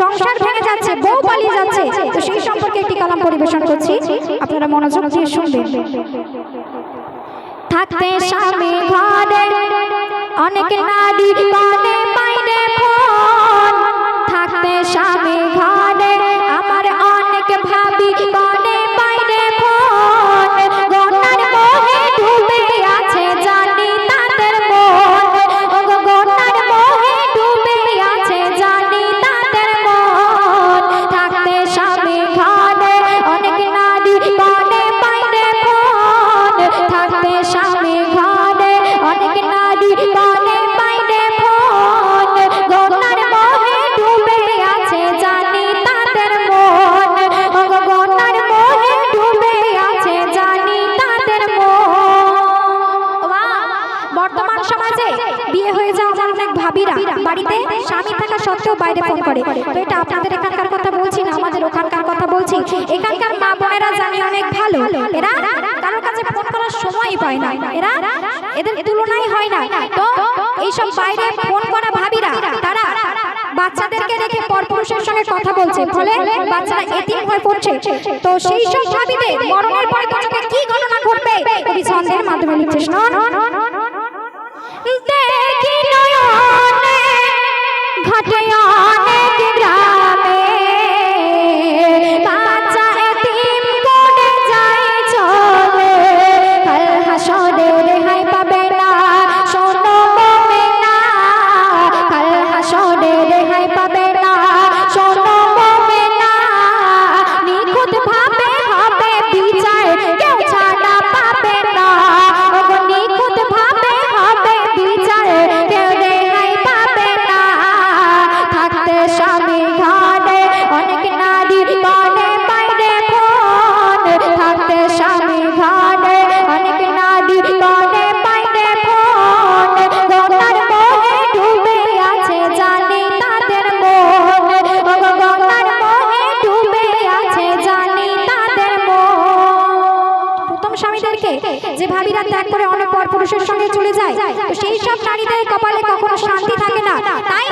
সংসার ভেঙে যাচ্ছে, বউ পালিয়ে যাচ্ছে। তো সেই সম্পর্কে একটি কালাম পরিবেশন করছি। আপনারা মনোযোগ দিয়ে শুনবেন। থাকতে স্বামী ঘরে অনেক নারী অনেক ভাবিরা বাড়িতে স্বামী থাকা সত্ত্বেও বাইরে ফোন করে। তো এটা আপনাদের এখানকার কথা বলছি না আমাদের ওখানকার কথা বলছি। এখানকার মা বোনেরা জানি অনেক ভালো। এরা কারোর কাছে ফোন করার সময়ই পায় না। এরা এদের তুলনাই হয় না। তো এইসব বাইরে ফোন করা ভাবিরা, তারা বাচ্চাদেরকে রেখে পরপুরুষের সঙ্গে কথা বলছে। ফলে বাচ্চারা এতিম হয়ে পড়ছে। তো সেই সব ভাবিদের মরণের পরে তোমাকে কি ঘটনা ঘটবে? কবি ছন্দের মাধ্যমে লিখছে শোন 天涯。যে ভাবিরা ত্যাগ করে অনেক পর পুরুষের সঙ্গে চলে যায় সেই সব নারীদের কপালে কখনো শান্তি থাকে না। তাই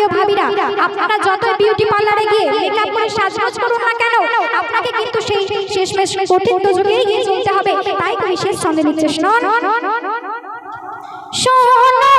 প্রাণপ্রিয় ভাবিরা, আপনারা যত বিউটি পার্লারে গিয়ে মেকআপ করে সাজগোজ করুন না কেন, আপনাকে কিন্তু সেই শেষমেশ কঠিন দুজকেই গিয়ে চলতে হবে। তাই কবি শেষ ছন্দে নিচ্ছে শোন শোনো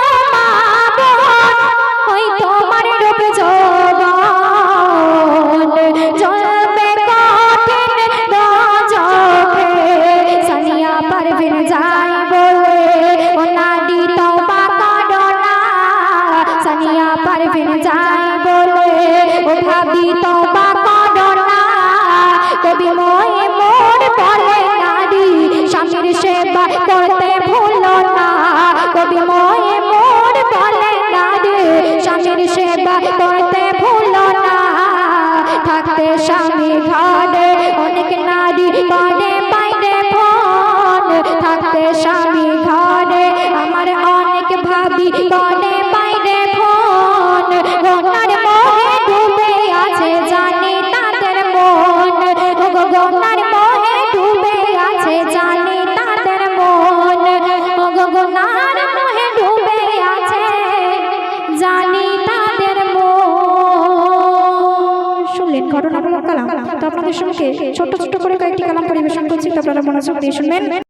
বলে নারী স্বামীর সেবা করতে ভুলো না। কবি ময়ে মোর বলে, নারী স্বামীর সেবা করতে ভুলো না। থাকতে স্বামী ঘরে অনেক নারী করে বাইরে ফোন থাকতে স্বামী ঘটনামূলক কালাম। তো আপনাদের আপনাদের সঙ্গে ছোট্ট ছোট্ট করে কয়েকটি কালাম পরিবেশন করছি। তো আপনারা মনোযোগ দিয়ে শুনবেন।